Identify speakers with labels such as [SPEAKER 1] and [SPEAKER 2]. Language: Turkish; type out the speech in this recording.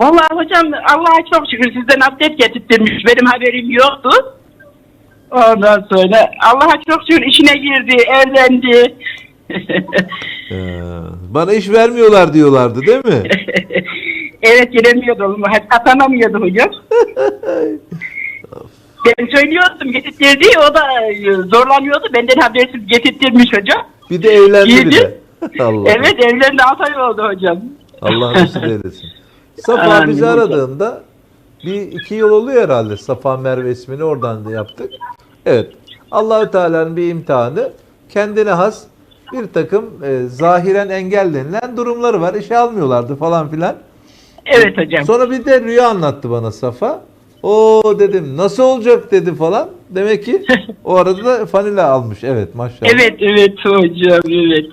[SPEAKER 1] Vallahi hocam Allah'a çok şükür sizden update getirttirmiş. Benim haberim yoktu. Ondan sonra Allah'a çok şükür işine girdi, evlendi.
[SPEAKER 2] Ee, bana iş vermiyorlar diyorlardı değil mi?
[SPEAKER 1] evet giremiyordu oğlum. Atanamıyordu hocam. ben söylüyordum getirttirdi. O da e, zorlanıyordu. Benden habersiz getirttirmiş hocam.
[SPEAKER 2] Bir de evlendi bir
[SPEAKER 1] Girdi.
[SPEAKER 2] de. Allah.
[SPEAKER 1] Evet evlendi 6 ay oldu hocam.
[SPEAKER 2] Allah nasip eylesin. Safa
[SPEAKER 1] Amin
[SPEAKER 2] bizi aradığında bir iki yıl oluyor herhalde. Safa Merve ismini oradan da yaptık. Evet. Allahü Teala'nın bir imtihanı kendine has bir takım e, zahiren engel denilen durumları var. İşe almıyorlardı falan filan.
[SPEAKER 1] Evet hocam.
[SPEAKER 2] Sonra bir de rüya anlattı bana Safa. O dedim nasıl olacak dedi falan. Demek ki o arada da fanila almış. Evet maşallah.
[SPEAKER 1] Evet evet hocam evet.